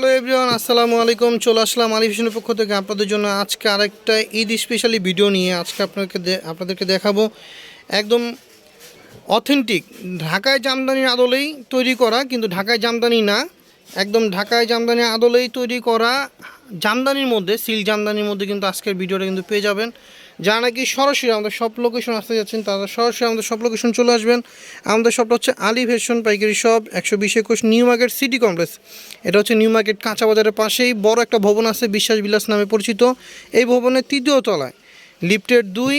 Hello everyone আসসালামু আলাইকুম, চলে আসলাম আলিফ হোসেনের পক্ষ থেকে আপনাদের জন্য আজকে আরেকটা ঈদ স্পেশালি ভিডিও নিয়ে আজকে আপনাকে আপনাদেরকে দেখাবো একদম অথেন্টিক ঢাকায় জামদানির আদলেই তৈরি করা, কিন্তু ঢাকায় জামদানি না, একদম ঢাকায় জামদানির আদলেই তৈরি করা জামদানির মধ্যে সিল জামদানির মধ্যে কিন্তু আজকের ভিডিওটা কিন্তু পেয়ে যাবেন। যারা নাকি সরাসরি আমাদের সব লোকেশন আসতে যাচ্ছেন, তারা সরাসরি আমাদের সব লোকেশন চলে আসবেন। আমাদের শপটা হচ্ছে আলি ফ্যাশন পাইকারি শপ একশো বিশ একুশ নিউ মার্কেট সিটি কমপ্লেক্স। এটা হচ্ছে নিউ মার্কেট কাঁচা বাজারের পাশেই, বড় একটা ভবন আছে, বিশ্বাস বিলাস নামে পরিচিত। এই ভবনের তৃতীয় তলায়, লিফটের দুই,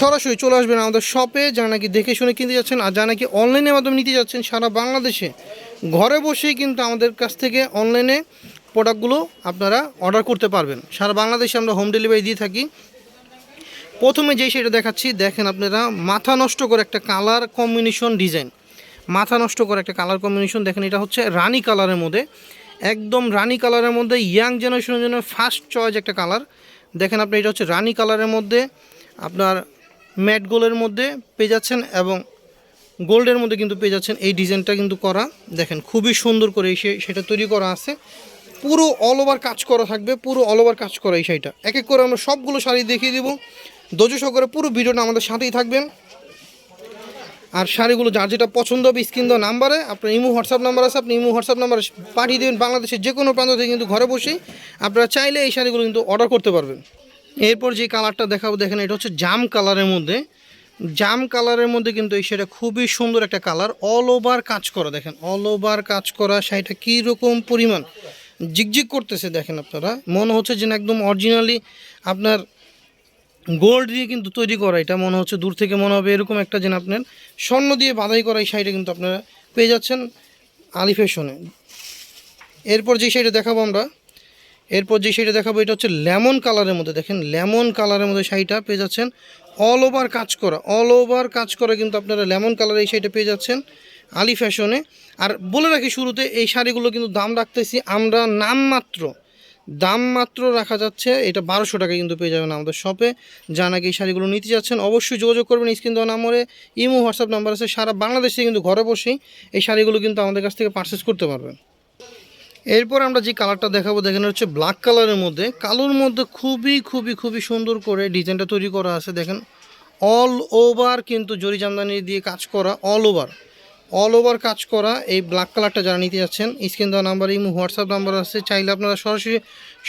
সরাসরি চলে আসবেন আমাদের শপে যারা নাকি দেখে শুনে কিনতে যাচ্ছেন আর যারা নাকি অনলাইনের মাধ্যমে নিতে যাচ্ছেন সারা বাংলাদেশে। ঘরে বসেই কিন্তু আমাদের কাছ থেকে অনলাইনে প্রোডাক্টগুলো আপনারা অর্ডার করতে পারবেন। সারা বাংলাদেশে আমরা হোম ডেলিভারি দিয়ে থাকি। প্রথমে যেই সেটা দেখাচ্ছি, দেখেন আপনারা, মাথা নষ্ট করে একটা কালার কম্বিনেশন ডিজাইন মাথা নষ্ট করে একটা কালার কম্বিনেশন দেখেন এটা হচ্ছে রানী কালারের মধ্যে। একদম রানী কালারের মধ্যে ইয়াং জেনারেশনের জন্য ফার্স্ট চয়েস একটা কালার দেখেন আপনি, এটা হচ্ছে রানী কালারের মধ্যে, আপনার ম্যাট গোলের মধ্যে পেয়ে যাচ্ছেন এবং গোল্ডের মধ্যে কিন্তু পেয়ে যাচ্ছেন এই ডিজাইনটা কিন্তু করা। দেখেন, খুবই সুন্দর করে সেটা তৈরি করা আছে। পুরো অল ওভার কাজ করা থাকবে, পুরো অল ওভার কাজ করা এই শাড়িটা। এক এক করে আমরা সবগুলো শাড়ি দেখিয়ে দিব। দোজ সহকারে পুরো ভিডিওটা আমাদের সাথেই থাকবেন। আর শাড়িগুলো যার যেটা পছন্দ হবে, স্ক্রিন দেওয়া নাম্বারে, আপনার ইমো, হোয়াটসঅ্যাপ নাম্বার আছে, আপনি ইমো, হোয়াটসঅ্যাপ নাম্বারে পাঠিয়ে দেবেন। বাংলাদেশের যে কোনো প্রান্ত থেকে কিন্তু ঘরে বসেই আপনারা চাইলে এই শাড়িগুলো কিন্তু অর্ডার করতে পারবেন। এরপর যে কালারটা দেখাবো, দেখেন এটা হচ্ছে জাম কালারের মধ্যে। জাম কালারের মধ্যে কিন্তু এই শাড়িটা খুবই সুন্দর একটা কালার অল ওভার কাজ করা, দেখেন অল ওভার কাজ করা শাড়িটা কীরকম পরিমাণ। জিগজিগ করতেছে, দেখেন আপনারা। মনে হচ্ছে যে না একদম অরিজিনালি আপনার গোল্ড দিয়ে কিন্তু তৈরি করা, এটা মনে হচ্ছে দূর থেকে মনে হবে, এরকম একটা যেন আপনার স্বর্ণ দিয়ে বাধাই করা এই শাড়িটা কিন্তু আপনারা পেয়ে যাচ্ছেন আলি ফ্যাশনে এরপর যে শাড়িটা দেখাবো আমরা, এরপর যে শাড়িটা দেখাবো, এটা হচ্ছে লেমন কালারের মধ্যে, দেখেন লেমন কালারের মধ্যে শাড়িটা পেয়ে যাচ্ছেন। অল ওভার কাজ করা, অল ওভার কাজ করা কিন্তু আপনারা লেমন কালারের এই শাড়িটা পেয়ে যাচ্ছেন আলি ফ্যাশনে আর বলে রাখি শুরুতে, এই শাড়িগুলো কিন্তু দাম রাখতেছি আমরা নামমাত্র দাম মাত্র রাখা যাচ্ছে, এটা বারোশো টাকা কিন্তু পেয়ে যাবেন আমাদের শপে যা নাকি এই শাড়িগুলো নিতে যাচ্ছেন, অবশ্যই যোগাযোগ করবেন স্ক্রিন দেওয়া নাম্বারে। ইমো, হোয়াটসঅ্যাপ নাম্বার আছে, সারা বাংলাদেশে কিন্তু ঘরে বসেই এই শাড়িগুলো কিন্তু আমাদের কাছ থেকে পারচেস করতে পারবেন। এরপর আমরা যে কালারটা দেখাবো, দেখেন হচ্ছে ব্ল্যাক কালারের মধ্যে। কালোর মধ্যে খুবই খুবই খুবই সুন্দর করে ডিজাইনটা তৈরি করা আছে, দেখেন। অল ওভার কিন্তু জরি জামদানি দিয়ে কাজ করা অল ওভার অল ওভার কাজ করা, এই ব্ল্যাক কালারটা যারা নিতে যাচ্ছেন স্ক্রিন দেওয়া নাম্বার এই হোয়াটসঅ্যাপ নাম্বার আছে, চাইলে আপনারা সরাসরি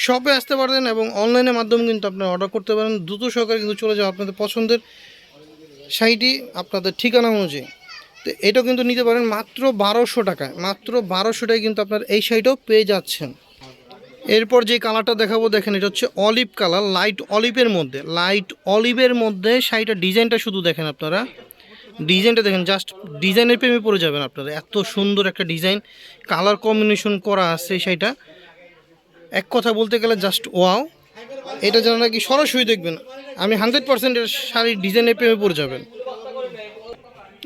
শপে আসতে পারেন এবং অনলাইনের মাধ্যমে কিন্তু আপনারা অর্ডার করতে পারেন। দ্রুত সহকারে কিন্তু চলে যাওয়া আপনাদের পছন্দের শাড়িটি আপনাদের ঠিকানা অনুযায়ী। তো এটাও কিন্তু নিতে পারেন মাত্র বারোশো টাকায়, মাত্র বারোশো টাকায় কিন্তু আপনার এই শাড়িটাও পেয়ে যাচ্ছেন। এরপর যে কালারটা দেখাবো, দেখেন এটা হচ্ছে অলিভ কালার লাইট অলিভের মধ্যে লাইট অলিভের মধ্যে শাড়িটার ডিজাইনটা শুধু দেখেন আপনারা। ডিজাইনটা দেখেন জাস্ট ডিজাইনের প্রেমে পড়ে যাবেন আপনারা। এত সুন্দর একটা ডিজাইন কালার কম্বিনেশন করা আছে শাড়িটা। এক কথা বলতে গেলে জাস্ট ওয়াও এটা যেন নাকি সরাসরি দেখবেন, আমি হান্ড্রেড পার্সেন্ট শাড়ির ডিজাইনের প্রেমে পড়ে যাবেন।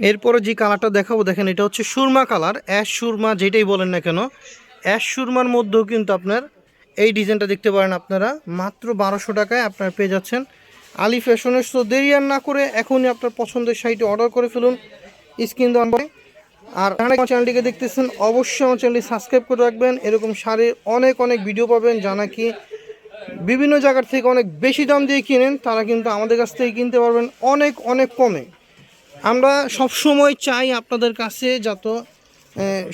এরপরে যে কালারটা দেখাবো, দেখেন এটা হচ্ছে সুরমা কালার অ্যাশ সুরমা যেটাই বলেন না কেন অ্যাশ সুরমার মধ্যেও কিন্তু আপনার এই ডিজাইনটা দেখতে পারেন আপনারা। মাত্র বারোশো টাকায় আপনারা পেয়ে যাচ্ছেন আলি ফ্যাশনের তো দেরি আর না করে এখনই আপনার পছন্দের শাড়িটি অর্ডার করে ফেলুন। স্ক্রিন দেওয়ার পরে আর আমার চ্যানেলটিকে দেখতেছেন, অবশ্যই আমার চ্যানেলটি সাবস্ক্রাইব করে রাখবেন। এরকম শাড়ির অনেক অনেক ভিডিও পাবেন যা নাকি বিভিন্ন জায়গার থেকে অনেক বেশি দাম দিয়ে কিনেন, তারা কিন্তু আমাদের কাছ থেকে কিনতে পারবেন অনেক অনেক কমে। আমরা সবসময় চাই আপনাদের কাছে যত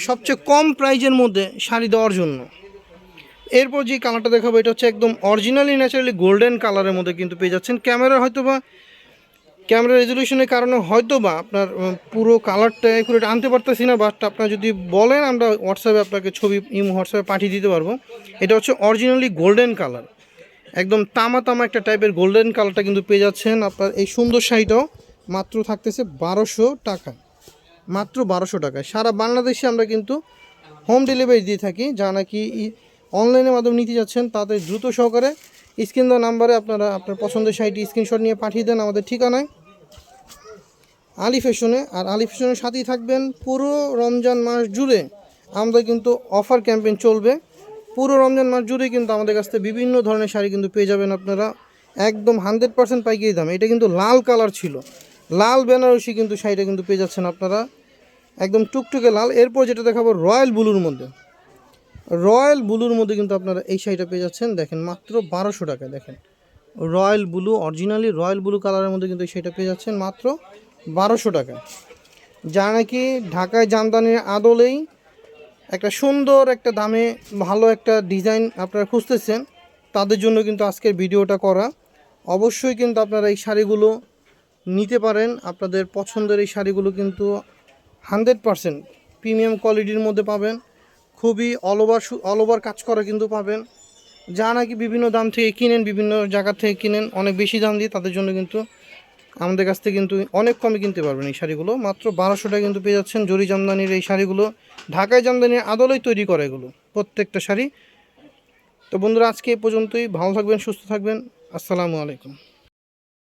সবচেয়ে কম প্রাইজের মধ্যে শাড়ি দেওয়ার জন্য। এরপর যে কালারটা দেখাবো, এটা হচ্ছে একদম অরিজিনালি ন্যাচারালি গোল্ডেন কালারের মধ্যে কিন্তু পেয়ে যাচ্ছেন। ক্যামেরা হয়তো বা ক্যামেরা রেজলিউশনের কারণে হয়তো বা আপনার পুরো কালারটা একুরেট আনতে পারতেছি না বাট আপনার যদি বলেন, আমরা হোয়াটসঅ্যাপে আপনাকে ছবি, ইমো হোয়াটসঅ্যাপে পাঠিয়ে দিতে পারব। এটা হচ্ছে অরিজিনালি গোল্ডেন কালার একদম তামা তামা একটা টাইপের গোল্ডেন কালারটা কিন্তু পেয়ে যাচ্ছেন আপনার এই সুন্দর শাড়িটাও। মাত্র থাকতেছে বারোশো টাকা মাত্র বারোশো টাকায়। সারা বাংলাদেশে আমরা কিন্তু হোম ডেলিভারি দিয়ে থাকি, যা নাকি অনলাইনের মাধ্যমে নিতে যাচ্ছেন তাদের দ্রুত সহকারে স্ক্রিন দেওয়া নাম্বারে আপনারা আপনার পছন্দের শাড়িটি স্ক্রিনশট নিয়ে পাঠিয়ে দেন আমাদের ঠিকানায়। আলি ফ্যাশনে, আর আলি ফ্যাশনের সাথেই থাকবেন পুরো রমজান মাস জুড়ে আমাদের কিন্তু অফার ক্যাম্পেইন চলবে। পুরো রমজান মাস জুড়ে কিন্তু আমাদের কাছ থেকে বিভিন্ন ধরনের শাড়ি কিন্তু পেয়ে যাবেন আপনারা। একদম হান্ড্রেড পার্সেন্ট পাইকারি দাম। এটা কিন্তু লাল কালার ছিল। লাল বেনারসি কিন্তু শাড়িটা কিন্তু পেয়ে যাচ্ছেন আপনারা। একদম টুকটুকে লাল। এরপর যেটা দেখাবো রয়্যাল ব্লুর মধ্যে। রয়্যাল ব্লুর মধ্যে কিন্তু আপনারা এই শাড়িটা পেয়ে যাচ্ছেন। দেখেন, মাত্র বারোশো টাকা দেখেন। Royal blue originally royal blue কালারের মধ্যে কিন্তু এই শাড়িটা পেয়ে যাচ্ছেন মাত্র বারোশো টাকা যা নাকি ঢাকায় জামদানির আদলেই একটা সুন্দর একটা দামে ভালো একটা ডিজাইন আপনারা খুঁজতেছেন, তাদের জন্য কিন্তু আজকের ভিডিওটা করা। অবশ্যই কিন্তু আপনারা এই শাড়িগুলো নিতে পারেন। আপনাদের পছন্দের এই শাড়িগুলো কিন্তু হানড্রেড পারসেন্ট প্রিমিয়াম কোয়ালিটির মধ্যে পাবেন। খুবই অল ওভার অল কাজ করা কিন্তু পাবেন। যা নাকি বিভিন্ন দাম থেকে কিনেন, বিভিন্ন জায়গা থেকে কিনেন, অনেক বেশি দাম দিয়ে তাদের জন্য কিন্তু আমাদের কাছ থেকে কিন্তু অনেক কমে কিনতে পারবেন এই শাড়িগুলো। মাত্র বারোশো টাকা কিন্তু পেয়ে যাচ্ছেন জরি জামদানির এই শাড়িগুলো। ঢাকায় জামদানির আদলেই তৈরি করে এগুলো, প্রত্যেকটা শাড়ি। তো বন্ধুরা, আজকে এ পর্যন্তই। ভালো থাকবেন, সুস্থ থাকবেন। আসসালামু আলাইকুম।